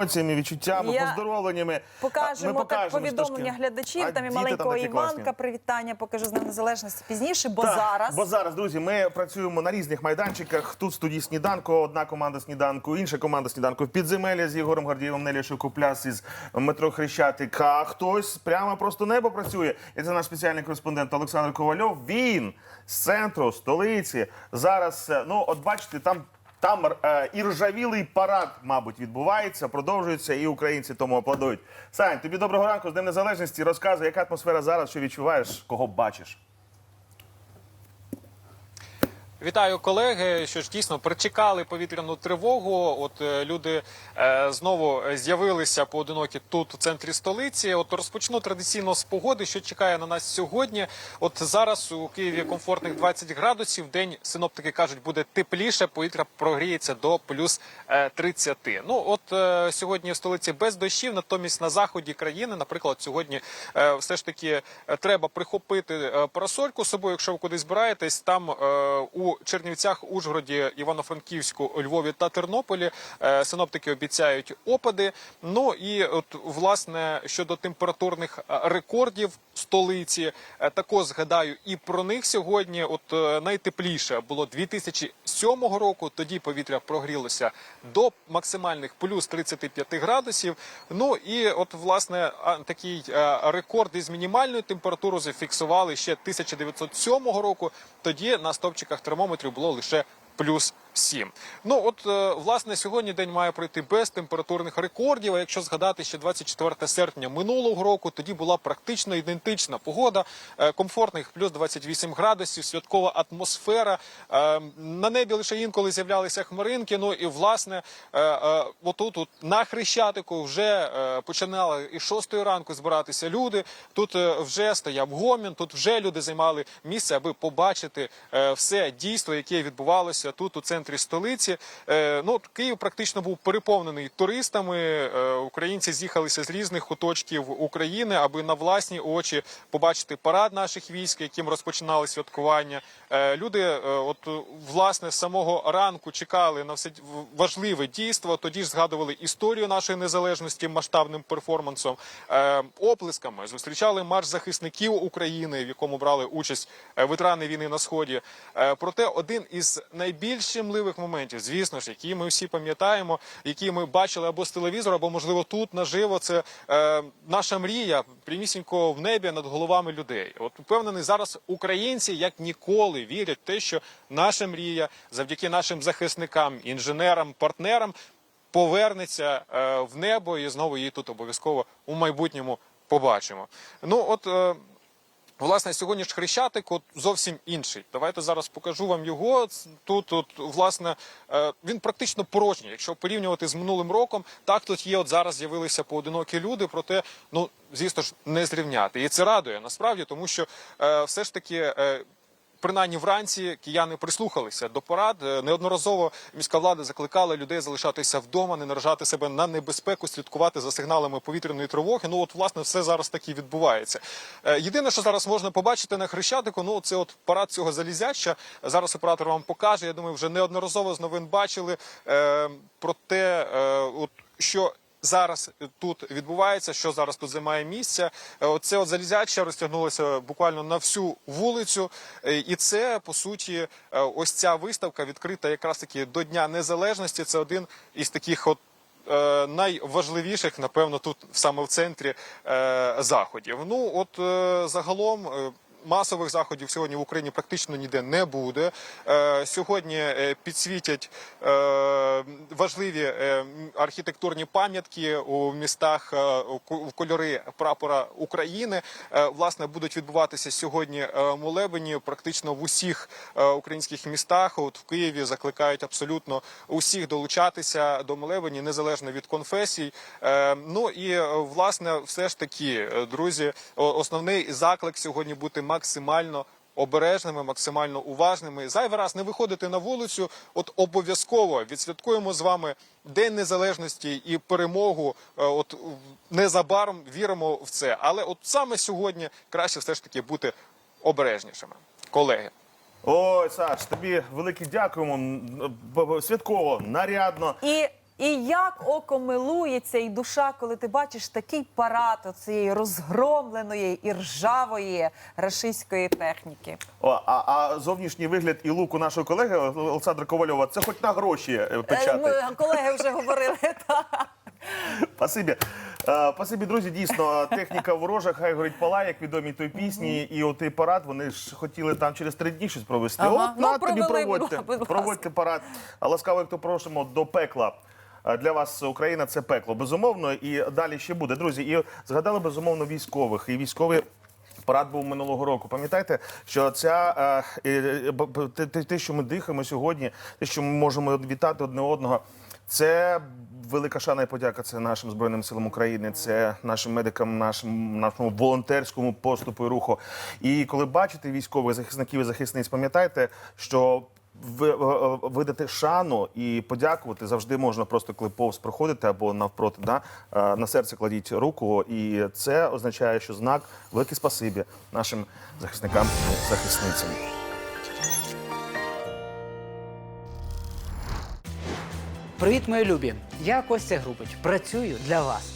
Емоціями, відчуттями, Я- поздоровленнями. Покажемо, Ми так покажемо повідомлення трошки. глядачів. А там і діти маленького Іванка. класні. Привітання покажу з Днем Незалежності пізніше, бо Так, зараз Бо зараз, друзі, ми працюємо на різних майданчиках. Тут в студії сніданку, одна команда сніданку, інша команда сніданку в підземелля з Єгором Гордієвим, Нелі Шукупляс із метро Хрещатик. А хтось прямо просто небо працює. І це наш спеціальний кореспондент Олександр Ковальов. Він з центру, столиці. Зараз, е, ну, от бачите, там. Там е, і ржавілий парад, мабуть, відбувається, продовжується, і українці тому аплодують. Сань, тобі доброго ранку з Днем Незалежності. Розказуй, яка атмосфера зараз, що відчуваєш, кого бачиш. Вітаю колеги. Що ж дійсно причекали повітряну тривогу. От е, люди е, знову з'явилися поодинокі тут у центрі столиці. От розпочну традиційно з погоди, що чекає на нас сьогодні. От зараз у Києві комфортних 20 градусів. День синоптики кажуть, буде тепліше. Повітря прогріється до плюс е, 30. Ну от е, сьогодні в столиці без дощів. Натомість на заході країни, наприклад, сьогодні е, все ж таки е, треба прихопити е, парасольку з собою, якщо ви кудись збираєтесь. Там е, у Чернівцях, Ужгороді, Івано-Франківську, Львові та Тернополі е, синоптики обіцяють опади. Ну і от власне щодо температурних е, рекордів столиці, е, також згадаю і про них сьогодні. От найтепліше було 2007 року. Тоді повітря прогрілося до максимальних плюс 35 градусів. Ну і от власне такий рекорд із мінімальною температурою зафіксували ще 1907 року. Тоді на стопчиках термометрів було лише плюс 7. Ну от е, власне сьогодні день має пройти без температурних рекордів. А якщо згадати ще 24 серпня минулого року, тоді була практично ідентична погода, е, комфортних плюс 28 градусів, святкова атмосфера. Е, На небі лише інколи з'являлися хмаринки. Ну і власне отут от на хрещатику вже починали і 6 ранку збиратися люди. Тут вже стояв гомін, тут вже люди займали місце, аби побачити все дійство, яке відбувалося тут у центрі столиці. Е, Ну Київ практично був переповнений туристами. Е, Українці з'їхалися з різних куточків України, аби на власні очі побачити парад наших військ, яким розпочинали святкування. Е, Люди, от власне, з самого ранку чекали на все важливе дійство. Тоді ж згадували історію нашої незалежності масштабним перформансом, оплесками зустрічали марш захисників України, в якому брали участь ветерани війни на сході. Проте один із найбільш щемливих моментів, звісно ж, які ми всі пам'ятаємо, які ми бачили або з телевізора, або можливо тут наживо. Це е, наша мрія прямісінько в небі над головами людей. От впевнений, зараз українці як ніколи вірять в те, що наша мрія завдяки нашим захисникам, інженерам, партнерам повернеться е, в небо і знову її тут обов'язково у майбутньому побачимо. Ну от. Е, Власне, сьогодні ж хрещатик от зовсім інший. Давайте зараз покажу вам його. Тут, от, власне, е, він практично порожній. Якщо порівнювати з минулим роком, так тут є. От зараз з'явилися поодинокі люди, проте, ну звісно ж, не зрівняти. І це радує насправді, тому що е, все ж таки. Принаймні вранці кияни прислухалися до порад. Е, Неодноразово міська влада закликала людей залишатися вдома, не наражати себе на небезпеку, слідкувати за сигналами повітряної тривоги. Ну от власне все зараз так і відбувається. Е, Єдине, що зараз можна побачити на хрещатику, ну це от парад цього залізяча. Зараз оператор вам покаже. Я думаю, вже неодноразово з новин бачили е, про те, е, от що зараз тут відбувається, що зараз тут займає місце. Е, Оце от залізяча розтягнулося буквально на всю вулицю, Е, і це по суті е, ось ця виставка відкрита якраз таки до Дня Незалежності. Це один із таких от. е, Найважливіших, напевно, тут саме в центрі е, заходів. Ну от е, загалом е, масових заходів сьогодні в Україні практично ніде не буде. Е, Сьогодні е, підсвітять е, важливі архітектурні пам'ятки у містах в кольори прапора України. Власне, будуть відбуватися сьогодні молебені практично в усіх українських містах. От в Києві закликають абсолютно усіх долучатися до молебені, незалежно від конфесій. Ну і власне, все ж таки, друзі, основний заклик сьогодні бути максимально обережними, максимально уважними. Зайвий раз не виходити на вулицю. От обов'язково відсвяткуємо з вами День Незалежності і перемогу. Е, От незабаром віримо в це. Але от саме сьогодні краще все ж таки бути обережнішими, колеги. Ой, Саш, тобі велике дякуємо. Святково, нарядно. І, і як око милується, і душа, коли ти бачиш такий парад цієї розгромленої і ржавої рашистської техніки. О, а, а зовнішній вигляд і лук у нашого колеги Олександра Ковальова це хоч на гроші е, Е, печати. Ми колеги вже говорили. так. Спасибі. Е, Спасибі, друзі. Дійсно, техніка ворожа, хай горить палає, як відомі той пісні. І отий парад вони ж хотіли там через три дні щось провести. Ага. От Ну, на тобі проводьте. Проводьте парад. А ласкаво, як то просимо, до пекла. Для вас Україна це пекло, безумовно, і далі ще буде. Друзі, і згадали безумовно військових. І військові Парад був минулого року. Пам'ятаєте, що ця те- що ми дихаємо сьогодні, те, що ми можемо вітати одне одного, це велика шана і подяка. Це нашим збройним силам України, це нашим медикам, нашим нашому волонтерському поступу і руху. І коли бачите військових захисників і захисниць, пам'ятайте, що видати шану і подякувати завжди можна просто коли повз проходити або навпроти. Да? Е, На серце кладіть руку, і це означає, що знак велике спасибі нашим захисникам захисницям. Привіт, мої любі! Я Костя Грубич. Працюю для вас.